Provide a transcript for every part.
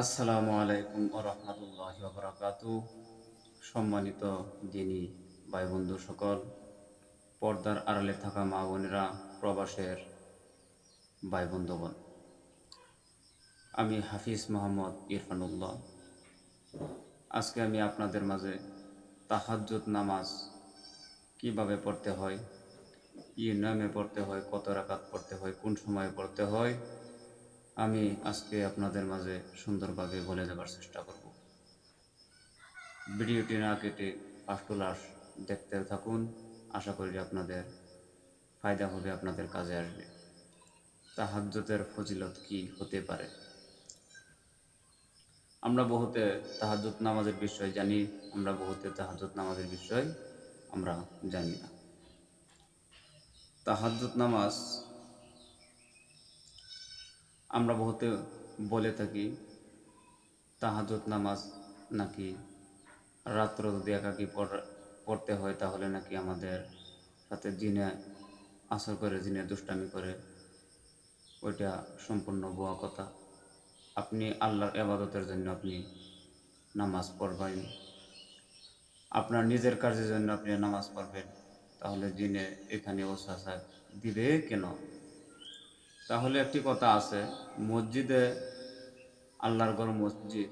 আসসালামু আলাইকুম ও রহমতুল্লাহ বরাকাত। সম্মানিত দিনী ভাই বন্ধু সকল, পর্দার আড়ালে থাকা মা বোনেরা, প্রবাসের ভাই বন্ধুগণ আমি হাফিজ মোহাম্মদ ইরফানুল্লাহ। আজকে আমি আপনাদের মাঝে তাহাজ্জুদ নামাজ কীভাবে পড়তে হয়, কি নামে পড়তে হয়, কত রাকাত পড়তে হয়, কোন সময়ে পড়তে হয় আমি আজকে আপনাদের মাঝে সুন্দরভাবে বলে দেওয়ার চেষ্টা করব। ভিডিওটি না কেটে ফার্স্ট টু লাস্ট দেখতে থাকুন। আশা করি আপনাদের ফায়দা হবে, আপনাদের কাজে আসবে। তাহাজ্জতের ফজিলত কি হতে পারে? আমরা বহুতে তাহাজ্জুদ নামাজের বিষয় জানি, আমরা বহুতে তাহাজ্জুদ নামাজের বিষয় আমরা জানি না। তাহাজ্জুদ নামাজ আমরা বহুতে বলে থাকি, তাহাজত নামাজ নাকি রাত্র যদি একাকি পড়- পড়তে হয় তাহলে নাকি আমাদের সাথে জিনে আসর করে, জিনে দুষ্টামি করে, ওইটা সম্পূর্ণ বোয়া কথা। আপনি আল্লাহর এবাদতের জন্য আপনি নামাজ পড়বেন। আপনার নিজের কাজের জন্য আপনি নামাজ পড়বেন। তাহলে জিনে এখানে ওসাসা দিবে কেন? তাহলে একটি কথা আছে, মসজিদে আল্লাহর ঘর মসজিদ,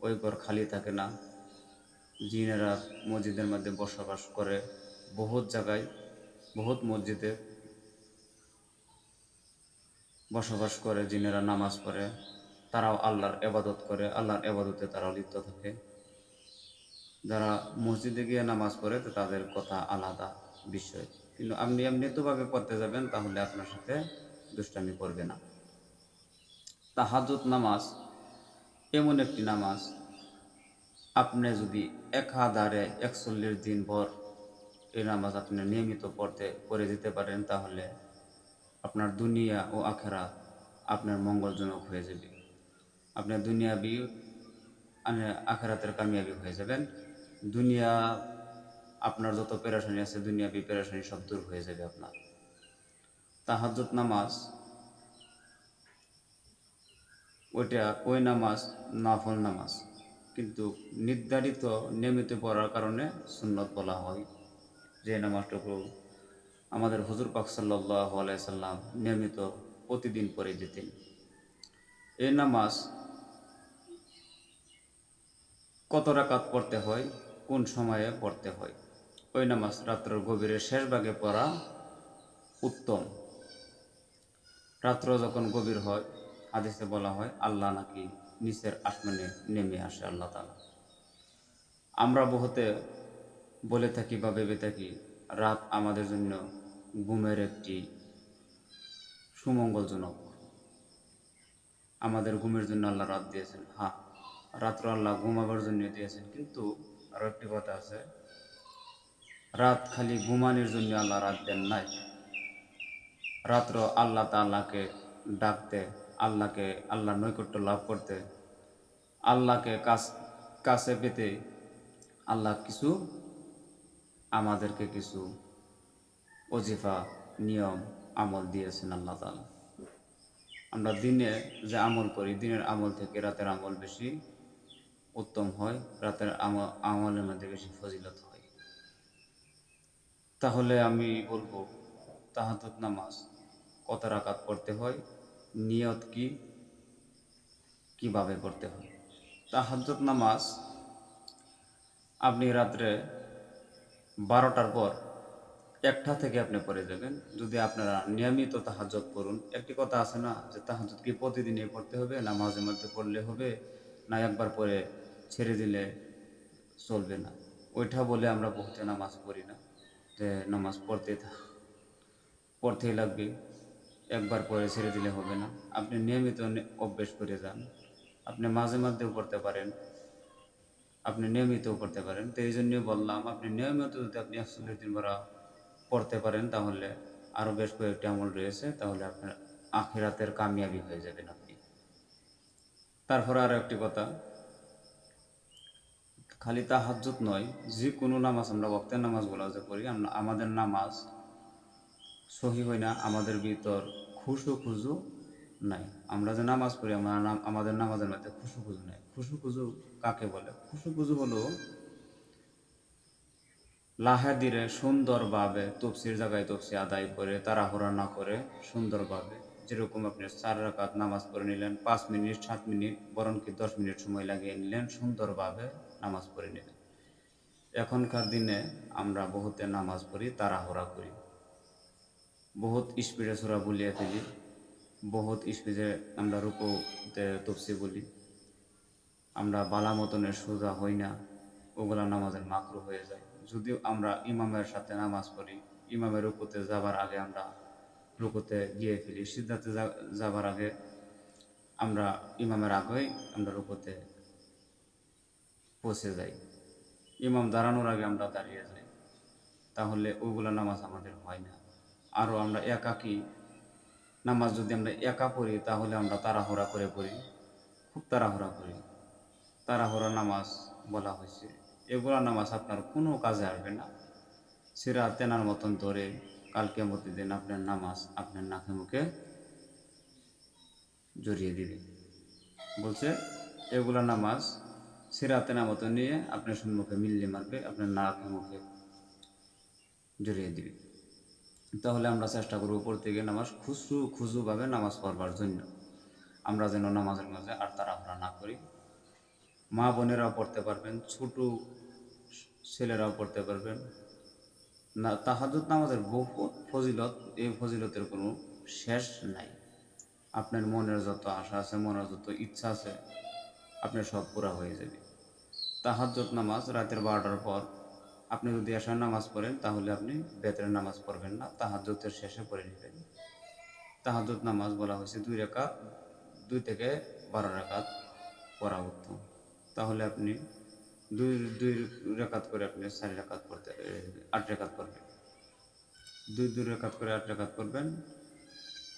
ওই ঘর খালি থাকে না। জিনেরা মসজিদের মধ্যে বসবাস করে বহুত জায়গায়, বহুত মসজিদে বসবাস করে, জিনেরা নামাজ পড়ে, তারাও আল্লাহর এবাদত করে, আল্লাহর এবাদতে তারাও লিপ্ত থাকে। যারা মসজিদে গিয়ে নামাজ পড়ে, তো তাদের কথা আলাদা বিষয়। কিন্তু আপনি এমনিতভাবে পড়তে যাবেন, তাহলে আপনার সাথে দুষ্টামি করবে না। তাহাজুত নামাজ এমন একটি নামাজ। আপনি যদি এক একাধারে একচল্লিশ দিন ভর এই নামাজ আপনি নিয়মিত পড়তে করে দিতে পারেন, তাহলে আপনার দুনিয়া ও আখেরা আপনার মঙ্গলজনক হয়ে যাবে। আপনার দুনিয়াবি আখেরাতের কামিয়াবি হয়ে যাবেন। দুনিয়া, আপনার যত পেরেশানি আছে, দুনিয়াবি পেরেশানি সব দূর হয়ে যাবে আপনার। তাহাজ্জুদ নামাজ। ওইটা ওই নামাজ নাফল নামাজ। কিন্তু নির্ধারিত নিয়মিত পড়ার কারণে সুন্নত বলা হয়। যে নামাজটুকু আমাদের হুজুর পাক সাল্লাহ আলাইসাল্লাম নিয়মিত প্রতিদিন পড়ে যেতেন। এই নামাজ কত রাকাত পড়তে হয়, কোন সময়ে পড়তে হয়? ওই নামাজ রাত্রের গভীরের শেষ ভাগে পড়া উত্তম। রাত্র যখন গভীর হয়, হাদিসে বলা হয়, আল্লাহ নাকি নিচের আসমানে নেমে আসে আল্লাহ তালা আমরা বহুতে বলে থাকি বা ভেবে থাকি, রাত আমাদের জন্য ঘুমের একটি সুমঙ্গলজনক। আমাদের ঘুমের জন্য আল্লাহ রাত দিয়েছেন। হ্যাঁ রাত্র আল্লাহ ঘুমাবার জন্য দিয়েছেন, কিন্তু আরও একটি কথা আছে, রাত খালি ঘুমানোর জন্য আল্লাহ রাত দেন নাই। রাত্র আল্লাহ তাল্লাহকে ডাকতে, আল্লাহকে আল্লাহ নৈকট্য লাভ করতে, আল্লাহকে কাছ, কাছে পেতে আল্লাহ কিছু, আমাদেরকে কিছু অজিফা, নিয়ম, আমল দিয়েছেন আল্লাহ তালা আমরা দিনে যে আমল করি, দিনের আমল থেকে রাতের আমল বেশি উত্তম হয়, রাতের আমল আমলের মধ্যে বেশি ফজিলত হয়। তাহলে আমি বলব তাহাতুত নামাজ কত রাকাত পড়তে হয়, নিয়ত কি, কীভাবে করতে হয়? তাহাজ্জুদ নামাজ আপনি রাত্রে বারোটার পর একটা থেকে আপনি পড়ে যাবেন। যদি আপনারা নিয়মিত তাহাজ্জত করুন, একটি কথা আছে না যে তাহাজ্জত কি প্রতিদিনই পড়তে হবে না মাঝে মধ্যে পড়লে হবে না একবার পরে ছেড়ে দিলে চলবে না? ওইটা বলে আমরা বহুতে নামাজ পড়ি না। যে নামাজ পড়তে পড়তেই লাগবে। একবার পরে ছেড়ে দিলে হবে না। আপনি নিয়মিত অভ্যেস করে যান। আপনি মাঝে মধ্যেও পড়তে পারেন। আপনি নিয়মিতও পড়তে পারেন। তো এই জন্যই বললাম, আপনি নিয়মিত যদি আপনি একচল্লিশ দিন ভরা পড়তে পারেন, তাহলে আরও বেশ কয়েকটি আমল রয়েছে, তাহলে আপনার আখিরাতের কামিয়াবি হয়ে যাবেন আপনি। তারপরে আরও একটি কথা। খালি তাহাজ্জুদ নয়, যে কোনো নামাজ আমরা বক্তের নামাজগুলো যে করি, আমরা আমাদের নামাজ সহি হয় না, আমাদের ভিতর খুশু খুজু নাই। আমরা যে নামাজ পড়ি, আমরা আমাদের নামাজের মধ্যে খুশু খুজু নাই। খুশু খুজু কাকে বলে? খুশু খুজু হলো লাহে ধীরে সুন্দরভাবে তফসির জায়গায় তফসি আদায় করে, তাড়াহুড়া না করে সুন্দরভাবে। যেরকম আপনি চার রাকাত নামাজ পড়ে নিলেন, পাঁচ মিনিট, সাত মিনিট, বরং কি দশ মিনিট সময় লাগিয়ে নিলেন, সুন্দরভাবে নামাজ পড়ে নিলেন। এখনকার দিনে আমরা বহুতে নামাজ পড়ি, তাড়াহুড়া করি। বহুত স্পিডে সুরা বলিয়ে ফেলি বহুত স্পিডে আমরা রূপতে তফসি বলি। আমরা বালা মতনের সোজা হই না, ওগুলা নামাজের মাকরু হয়ে যায়। যদিও আমরা ইমামের সাথে নামাজ পড়ি, ইমামের রুকুতে যাবার আগে আমরা রুকুতে গিয়ে ফেলি সিদ্ধার্থে যাবার আগে আমরা ইমামের আগেই আমরা রুকুতে পৌঁছে যাই। ইমাম দাঁড়ানোর আগে আমরা দাঁড়িয়ে যাই। তাহলে ওইগুলো নামাজ আমাদের হয় না। আরও আমরা একাকী নামাজ যদি আমরা একা পড়ি, তাহলে আমরা তাড়াহুড়া করে পড়ি। খুব তাড়াহুড়া করি। তাড়াহুড়া নামাজ বলা হয়েছে। এগুলো নামাজ আপনার কোনো কাজে আসবে না। সিরা তেনার মতন ধরে কালকে দিন আপনার নামাজ আপনার নাকে মুখে জড়িয়ে দিবে। বলছে, এগুলো নামাজ সিরা তেনার মতো নিয়ে আপনার সম্মুখে মিললে মারবে, আপনার নাকে মুখে জড়িয়ে দিবে। তাহলে আমরা চেষ্টা করব গিয়ে নামাজ খুশু খুশুভাবে নামাজ পড়বার জন্য। আমরা যেন নামাজের মাঝে আর তাড়াহুড়া না করি। মা বোনেরাও পড়তে পারবেন, ছোট ছেলেরাও পড়তে পারবেন। না তাহাজুদ নামাজের বহু ফজিলত, এই ফজিলতের কোনো শেষ নাই। আপনার মনের যত আশা আছে, মনের যত ইচ্ছা আছে, আপনার সব পুরা হয়ে যাবে। তাহাজ্জত নামাজ রাতের বারোটার পর আপনি যদি আসার নামাজ পড়েন, তাহলে আপনি বেতের নামাজ পড়বেন না তাহাজ্জতের শেষে পড়ে নেবেন। তাহাজ্জত নামাজ বলা হয়েছে দুই রেখাত, দুই থেকে বারো রেখাত পড়া উত্তম। তাহলে আপনি দুই দুই রেখাত করে আপনি চারি রেখাত পড়তে, আট রেখাত পড়বেন। দুই দুই রেখাত করে আট রেখাত করবেন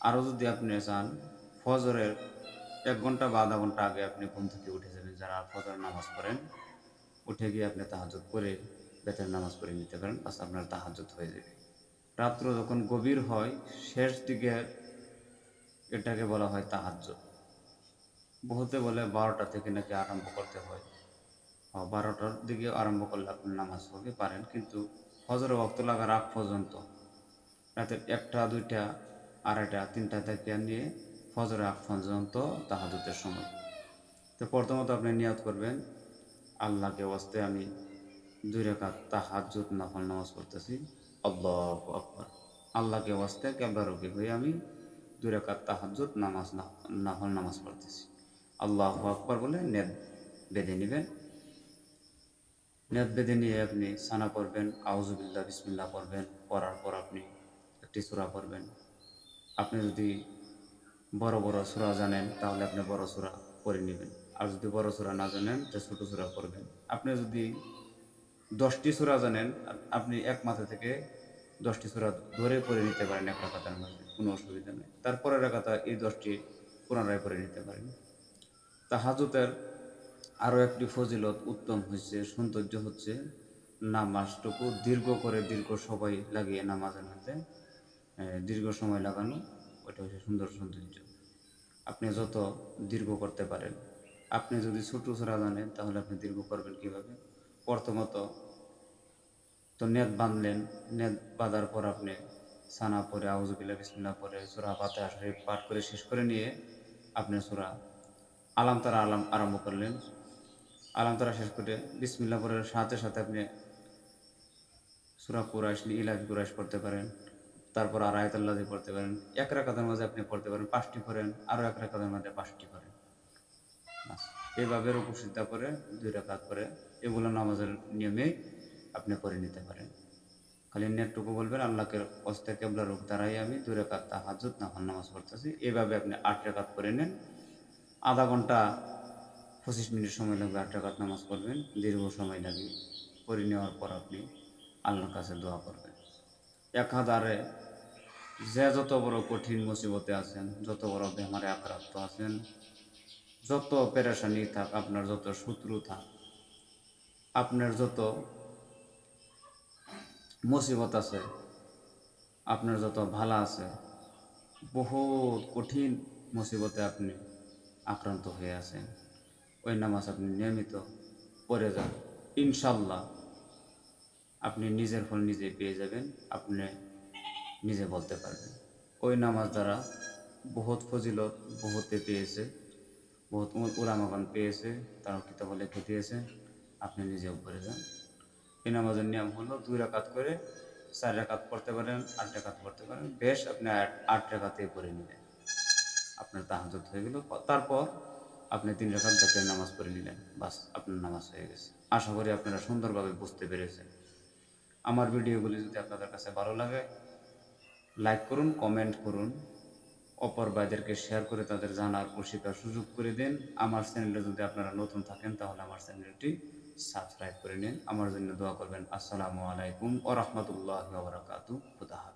আরও যদি আপনি চান, ফজরের এক ঘণ্টা বা আধা ঘণ্টা আগে আপনি ঘুম থেকে উঠে যাবেন, যারা ফজর নামাজ পড়েন, উঠে গিয়ে আপনি তাহাজত করে বেতের নামাজ পড়ে নিতে পারেন, বাস আপনার তাহাজত হয়ে যাবে। রাত্র যখন গভীর হয়, শেষ দিকে এটাকে বলা হয় তাহাজ্জত বহুতে বলে বারোটা থেকে নাকি আরম্ভ করতে হয়। বারোটার দিকে আরম্ভ করলে আপনি নামাজ পড়তে পারেন, কিন্তু ফজরের ভক্ত লাগার আগ পর্যন্ত রাতের একটা, দুইটা, আড়াইটা, তিনটা থেকে নিয়ে ফজরের আগ পর্যন্ত তাহাজতের সময়। তো প্রথমত আপনি নিয়াত করবেন, আল্লাহকে ওয়াস্তে আমি দুই রেখাত তাহাজুত নফল নামাজ পড়তেছি। আল্লাহ আকবর। আল্লাহকে ওয়াস্তে কেবলারোগী হয়ে আমি দুই রেখাত তাহাজুত নামাজ নফল নামাজ পড়তেছি। আল্লাহ আকবর বলে নেদ বেঁধে নেবেন। নেদ বেঁধে নিয়ে আপনি সানা পড়বেন আউজুবিল্লাহ বিসমিল্লা পড়বেন, পড়ার পর আপনি একটি সূরা পড়বেন। আপনি যদি বড় বড় সূরা জানেন, তাহলে আপনি বড় সূরা পড়ে নেবেন। আর যদি বড় সূরা না জানেন, তো ছোট সূরা পড়বেন। আপনি যদি দশটি সূরা জানেন, আপনি এক মাথা থেকে দশটি সূরা ধরে পড়ে নিতে পারেন এক রাখাতার মধ্যে, কোনো অসুবিধা নেই। তারপরে রাখাতা এই দশটি পুনরায় পড়ে নিতে পারেন। তাহাজুতের আরও একটি ফজিলত উত্তম হচ্ছে সৌন্দর্য হচ্ছে নামাজটুকু দীর্ঘ করে দীর্ঘ সময় লাগিয়ে নামাজের মধ্যে দীর্ঘ সময় লাগানো, ওইটা হচ্ছে সুন্দর সৌন্দর্য। আপনি যত দীর্ঘ করতে পারেন, আপনি যদি ছোটো ছোড়া জানেন, তাহলে আপনি দীর্ঘ করবেন কীভাবে? প্রথমত তো নেট বাঁধলেন, নেট বাঁধার পর আপনি সানা পরে আউজুবিল্লা বিসমিল্লা পরে সুরা পাতে শরীফ পাঠ করে শেষ করে নিয়ে আপনি সুরা আলাম তারা আলাম আরম্ভ করলেন। আলাম তারা শেষ করে বিসমিল্লা পরে সাথে সাথে আপনি সুরা কুরাইশ, ইলাহি কুরাইশ পড়তে পারেন। তারপর আর আয়তাল্লাহি পড়তে পারেন। এক রাকাতের মাঝে আপনি পড়তে পারেন, পাঁচটি করেন আরও এক রাকাতের মাঝে পাঁচটি করেন বাস। এইভাবে রুকুসিদ্ধা করে দুই রাকাত করে, এগুলো নামাজের নিয়মে আপনি করে নিতে পারেন। খালি নেটটুকু বলবেন, আল্লাহকে অস্তে কেবলা রূপ দ্বারাই আমি দুই রেখাত তাহাজুত নাফল নামাজ পড়তেছি। এভাবে আপনি আট রেখাত করে নেন। আধা ঘণ্টা পঁচিশ মিনিট সময় লাগবে আট রেখাত নামাজ পড়বেন। দীর্ঘ সময় লাগবে। করে নেওয়ার পর আপনি আল্লাহর কাছে দোয়া করবেন। এক হাজারে যে যত বড় কঠিন মুসিবতে আছেন, যত বড় বেমারে আক্রান্ত আছেন যত পেরেশানি থাক, আপনার যত শত্রু থাক, আপনার যত মুসিবত আছে, আপনার যত ভালা আছে, বহুত কঠিন মুসিবতে আপনি আক্রান্ত হয়ে আছেন। ওই নামাজ আপনি নিয়মিত পড়ে যান। ইনশাল্লাহ আপনি নিজের ফল নিজে পেয়ে যাবেন, আপনি নিজে বলতে পারবেন। ওই নামাজ দ্বারা বহুত ফজিলত বহুতে পেয়েছে। বহুত উলামাগান পেয়েছে তারা কিতাব লিখে দিয়েছে আপনি নিজেও পড়ে যান। এই নামাজের নিয়ম হলো দুই রাকাত করে চার রাকাত পড়তে পারেন, আট রাকাত পড়তে পারেন, বেশ আপনি আট রাকাতে পড়ে নেবেন আপনার তাহাজত হয়ে গেল তারপর আপনি তিন রাকাত জাতীয় নামাজ পড়ে নিলেন, বাস আপনার নামাজ হয়ে গেছে। আশা করি আপনারা সুন্দরভাবে বুঝতে পেরেছেন। আমার ভিডিওগুলি যদি আপনাদের কাছে ভালো লাগে, লাইক করুন, কমেন্ট করুন। অপর ভাইদেরকে শেয়ার করে তাদের জানার ও শেখার সুযোগ করে দিন। আমার চ্যানেলে যদি আপনারা নতুন থাকেন, তাহলে আমার চ্যানেলটি সাবস্ক্রাইব করে নিন। আমার জন্য দোয়া করবেন। আসসালামু আলাইকুম ও রহমতুল্লাহ বারাকাতু খুদা হাফেজ।